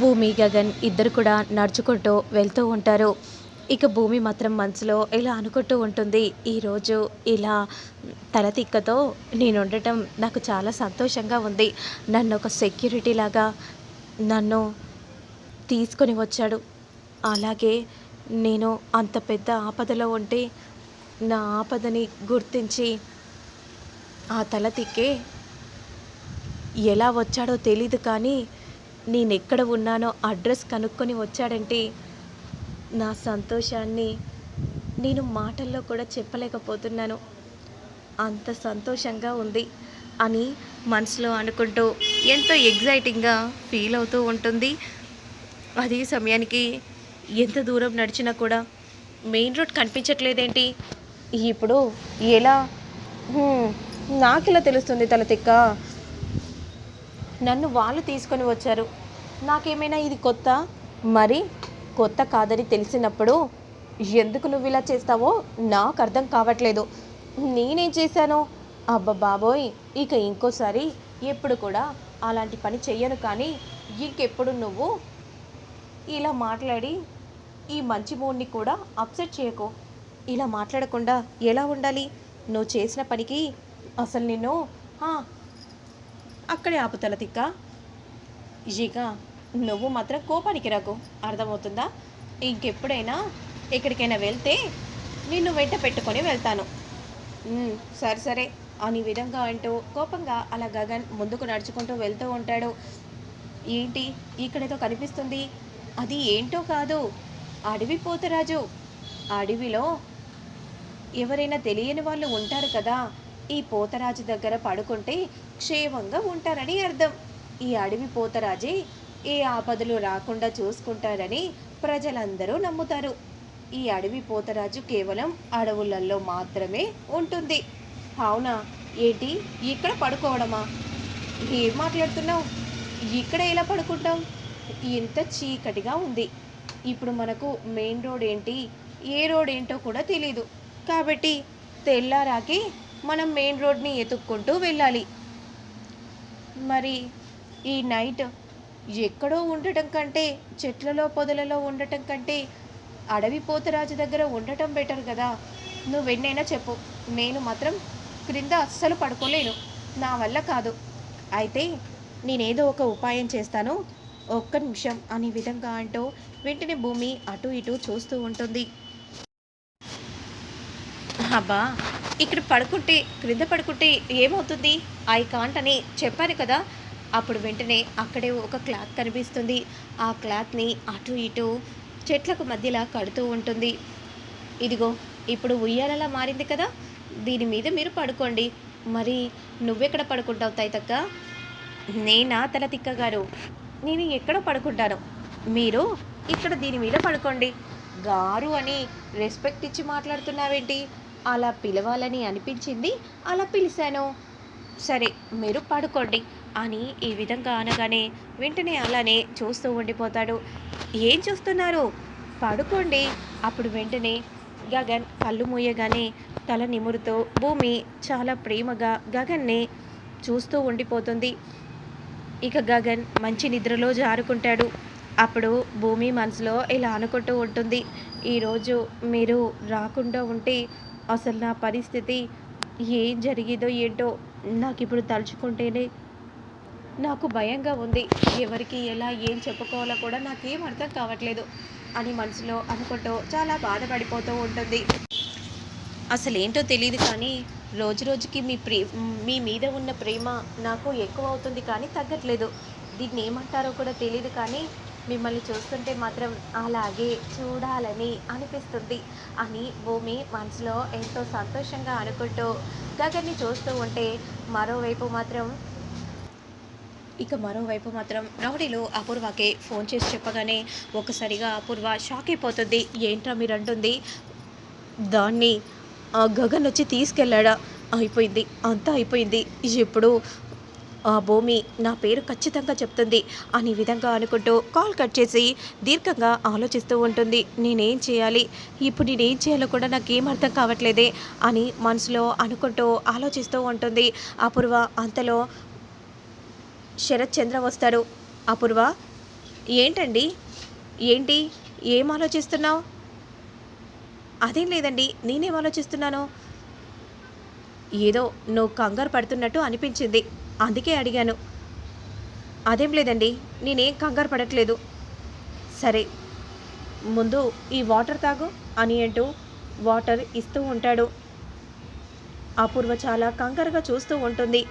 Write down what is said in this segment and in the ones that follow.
భూమి గగన్ ఇద్దరు కూడా నడుచుకుంటూ వెళ్తూ ఉంటారు. ఇక భూమి మాత్రం మనసులో ఇలా అనుకుంటూ ఉంటుంది. ఈరోజు ఇలా తల తిక్కతో నేను ఉండటం నాకు చాలా సంతోషంగా ఉంది. నన్ను ఒక సెక్యూరిటీ లాగా నన్ను తీసుకొని వచ్చాడు. అలాగే నేను అంత పెద్ద ఆపదలో ఉంటే నా ఆపదని గుర్తించి ఆ తల తిక్కే ఎలా వచ్చాడో తెలీదు కానీ నేను ఎక్కడ ఉన్నానో అడ్రస్ కనుక్కొని వచ్చాడంటే నా సంతోషాన్ని నేను మాటల్లో కూడా చెప్పలేకపోతున్నాను. అంత సంతోషంగా ఉంది అని మనసులో అనుకుంటూ ఎంతో ఎగ్జైటింగ్గా ఫీల్ అవుతూ ఉంటుంది. అదే సమయానికి ఎంత దూరం నడిచినా కూడా మెయిన్ రోడ్ కనిపించట్లేదేంటి? ఇప్పుడు ఎలా? నాకు ఇలా తెలుస్తుంది తల తిక్క నన్ను వాళ్ళు తీసుకొని వచ్చారు. నాకేమైనా ఇది కొత్త? మరి కొత్త కాదని తెలిసినప్పుడు ఎందుకు నువ్వు ఇలా చేస్తావో నాకు అర్థం కావట్లేదు. నేనేం చేశాను? అబ్బా బాబోయ్ ఇక ఇంకోసారి ఎప్పుడు కూడా అలాంటి పని చెయ్యను కానీ ఇంకెప్పుడు నువ్వు ఇలా మాట్లాడి ఈ మంచి మూడ్ని కూడా అప్సెట్ చేయకు. ఇలా మాట్లాడకుండా ఎలా ఉండాలి? నువ్వు చేసిన పనికి అసలు నిన్ను అక్కడే ఆపుతల తిక్క. ఇక నువ్వు మాత్రం కోపానికి రాకు. అర్థమవుతుందా? ఇంకెప్పుడైనా ఎక్కడికైనా వెళ్తే నిన్ను వెంట పెట్టుకొని వెళ్తాను. సరే సరే. అని విధంగా అంటూ కోపంగా అలా గగన్ ముందుకు నడుచుకుంటూ వెళ్తూ ఉంటాడు. ఏంటి? ఇక్కడేదో కనిపిస్తుంది. అది ఏంటో కాదు. అడవి పోతరాజు. అడవిలో ఎవరైనా తెలియని వాళ్ళు ఉంటారు కదా. ఈ పోతరాజు దగ్గర పడుకుంటే క్షేమంగా ఉంటారని అర్థం. ఈ అడవి పోతరాజే ఏ ఆపదలు రాకుండా చూసుకుంటారని ప్రజలందరూ నమ్ముతారు. ఈ అడవి పోతరాజు కేవలం అడవులలో మాత్రమే ఉంటుంది. అవునా? ఏంటి? ఇక్కడ పడుకోవడమా? ఏం మాట్లాడుతున్నావు? ఇక్కడ ఎలా పడుకుంటాం? ఇంత చీకటిగా ఉంది. ఇప్పుడు మనకు మెయిన్ రోడ్ ఏంటి? ఏ రోడ్ ఏంటో కూడా తెలియదు కాబట్టి తెల్లారాకి మనం మెయిన్ రోడ్ని ఎతుక్కుంటూ వెళ్ళాలి. మరి ఈ నైట్ ఎక్కడో ఉండటం కంటే చెట్లలో పొదలలో ఉండటం కంటే అడవి పోతరాజు దగ్గర ఉండటం బెటర్ కదా. నువ్వు ఎన్నైనా చెప్పు. నేను మాత్రం క్రింద అస్సలు పడుకోలేను. నా వల్ల కాదు. అయితే నేనేదో ఒక ఉపాయం చేస్తాను. ఒక్క నిమిషం అనే విధంగా అంటూ వెంటనే భూమి అటు ఇటు చూస్తూ ఉంటుంది. అబ్బా! ఇక్కడ పడుకుంటే క్రింద పడుకుంటే ఏమవుతుంది? ఐ కాంట్ అని చెప్పాను కదా. అప్పుడు వెంటనే అక్కడే ఒక క్లాత్ కనిపిస్తుంది. ఆ క్లాత్ని అటు ఇటు చెట్లకు మధ్యలా కడుతూ ఉంటుంది. ఇదిగో ఇప్పుడు ఉయ్యాలలా మారింది కదా? దీని మీద మీరు పడుకోండి. మరి నువ్వెక్కడ పడుకుంటావు తైతక్క? నేనా? తల తిక్క గారు నేను ఎక్కడ పడుకుంటాను? మీరు ఇక్కడ దీని మీద పడుకోండి. గారు అని రెస్పెక్ట్ ఇచ్చి మాట్లాడుతున్నావేంటి? అలా పిలవాలని అనిపించింది. అలా పిలిచాను. సరే మీరు పడుకోండి. అని ఈ విధంగా అనగానే వెంటనే అలానే చూస్తూ ఉండిపోతాడు. ఏం చూస్తున్నారు? పడుకోండి. అప్పుడు వెంటనే గగన్ కళ్ళు మూయగానే తల నిమురుతో భూమి చాలా ప్రేమగా గగన్ని చూస్తూ ఉండిపోతుంది. ఇక గగన్ మంచి నిద్రలో జారుకుంటాడు. అప్పుడు భూమి మనసులో ఇలా అనుకుంటూ ఉంటుంది. ఈరోజు మీరు రాకుండా ఉంటే అసలు నా పరిస్థితి ఏం జరిగేదో ఏంటో నాకు ఇప్పుడు తలుచుకుంటేనే నాకు భయంగా ఉంది. ఎవరికి ఎలా ఏం చెప్పుకోవాలో కూడా నాకేం అర్థం కావట్లేదు అని మనసులో అనుకుంటూ చాలా బాధపడిపోతూ ఉంటుంది. అసలు ఏంటో తెలియదు కానీ రోజు రోజుకి మీ ప్రే మీ మీద ఉన్న ప్రేమ నాకు ఎక్కువ అవుతుంది కానీ తగ్గట్లేదు. దీన్ని ఏమంటారో కూడా తెలియదు కానీ మిమ్మల్ని చూస్తుంటే మాత్రం అలాగే చూడాలని అనిపిస్తుంది అని భూమి మనసులో ఎంతో సంతోషంగా అనుకుంటూ గగన్ని చూస్తూ ఉంటే మరోవైపు మాత్రం ఇక మరోవైపు మాత్రం రౌడీలు అపూర్వకి ఫోన్ చేసి చెప్పగానే ఒకసారిగా అపూర్వ షాక్ అయిపోతుంది. ఏంట్రా మీరు అంటుంది దాన్ని ఆ గగన్ వచ్చి తీసుకెళ్ళాడా? అయిపోయింది. అంతా అయిపోయింది. ఇప్పుడు ఆ భూమి నా పేరు ఖచ్చితంగా చెప్తుంది అనే విధంగా అనుకుంటూ కాల్ కట్ చేసి దీర్ఘంగా ఆలోచిస్తూ ఉంటుంది. నేనేం చేయాలి? ఇప్పుడు నేనేం చేయాలో కూడా నాకేం అర్థం కావట్లేదే అని మనసులో అనుకుంటూ ఆలోచిస్తూ ఉంటుంది. అపూర్వ అంతలో శరత్ చంద్ర వస్తాడు అపూర్వ ఏంటండి? ఏంటి? ఏం ఆలోచిస్తున్నావు? అదేం లేదండి నేనేం ఆలోచిస్తున్నాను? ఏదో నువ్వు కంగారు పడుతున్నట్టు అనిపించింది. అందుకే అడిగాను. అదేం లేదండి నేనేం కంగారు పడట్లేదు. సరే ముందు ఈ వాటర్ తాగు అని అంటూ వాటర్ ఇస్తూ ఉంటాడు. అపూర్వ చాలా కంగారుగా చూస్తూ ఉంటుంది.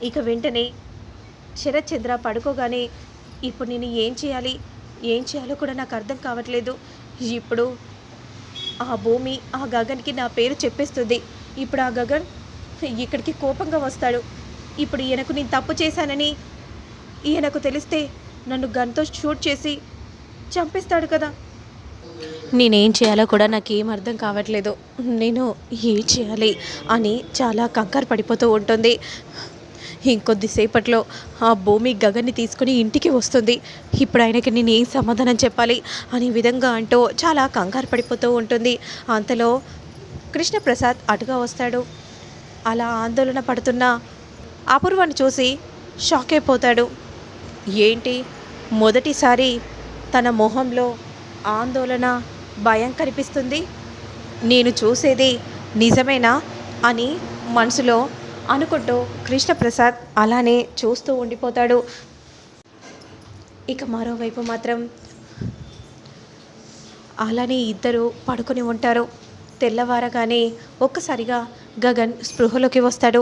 ఇక వెంటనే శరత్ చంద్ర పడుకోగానే ఇప్పుడు నేను ఏం చేయాలి? ఏం చేయాలో కూడా నాకు అర్థం కావట్లేదు. ఇప్పుడు ఆ భూమి ఆ గగన్కి నా పేరు చెప్పేస్తుంది. ఇప్పుడు ఆ గగన్ ఇక్కడికి కోపంగా వస్తాడు. ఇప్పుడు ఈయనకు నేను తప్పు చేశానని ఈయనకు తెలిస్తే నన్ను గన్తో షూట్ చేసి చంపేస్తాడు కదా. నేనేం చేయాలో కూడా నాకేం అర్థం కావట్లేదు. నేను ఏం చేయాలి అని చాలా కంగారు పడిపోతూ ఉంటుంది. ఇంకొద్దిసేపట్లో ఆ భూమి గగన్ని తీసుకుని ఇంటికి వస్తుంది. ఇప్పుడు ఆయనకి నేను ఏం సమాధానం చెప్పాలి అనే విధంగా అంటూ చాలా కంగారు పడిపోతూ ఉంటుంది. అంతలో కృష్ణప్రసాద్ అటుగా వస్తాడు. అలా ఆందోళన పడుతున్న అపూర్వాన్ని చూసి షాక్ అయిపోతాడు. ఏంటి? మొదటిసారి తన మొహంలో ఆందోళన భయం కనిపిస్తుంది. నేను చూసేది నిజమేనా అని మనసులో అనుకుంటూ కృష్ణప్రసాద్ అలానే చూస్తూ ఉండిపోతాడు. ఇక మరోవైపు మాత్రం అలానే ఇద్దరు పడుకొని ఉంటారు. తెల్లవారగానే ఒక్కసారిగా గగన్ స్పృహలోకి వస్తాడు.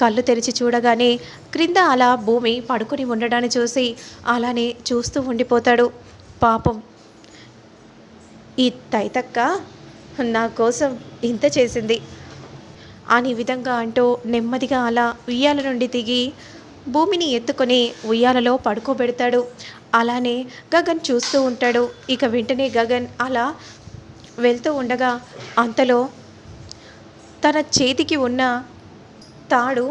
కళ్ళు తెరిచి చూడగానే క్రింద అలా భూమి పడుకొని ఉండడాన్ని చూసి అలానే చూస్తూ ఉండిపోతాడు. పాపం ఈ తైతక్క నా కోసం ఇంత చేసింది. అని విధంగా అంటూ నెమ్మదిగా అలా ఉయ్యాల నుండి దిగి భూమిని ఎత్తుకొని ఉయ్యాలలో పడుకోబెడతాడు. అలానే గగన్ చూస్తూ ఉంటాడు. ఇక వెంటనే గగన్ అలా వెళ్తూ ఉండగా అంతలో తన చేతికి ఉన్న తాడు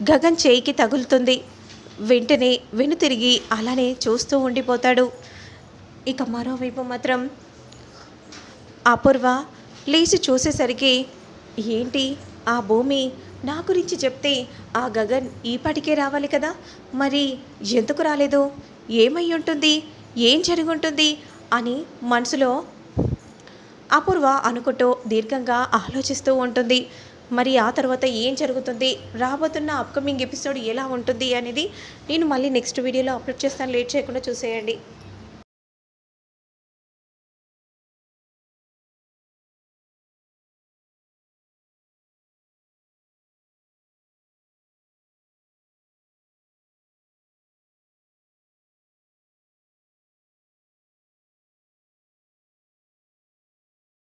గగన్ చేయికి తగులుతుంది. వెంటనే వెనుతిరిగి అలానే చూస్తూ ఉండిపోతాడు. ఇక మరోవైపు మాత్రం అపూర్వ లేచి చూసేసరికి ఏంటి? ఆ భూమి నా గురించి చెప్తే ఆ గగన్ ఈపాటికే రావాలి కదా? మరి ఎందుకు రాలేదు? ఏమై ఉంటుంది? ఏం జరిగి ఉంటుంది? అని మనసులో అపూర్వ అనుకుంటూ దీర్ఘంగా ఆలోచిస్తూ ఉంటుంది. మరి ఆ తర్వాత ఏం జరుగుతుంది? రాబోతున్న అప్కమింగ్ ఎపిసోడ్ ఎలా ఉంటుంది అనేది నేను మళ్ళీ నెక్స్ట్ వీడియోలో అప్లోడ్ చేస్తాను. లేట్ చేయకుండా చూసేయండి.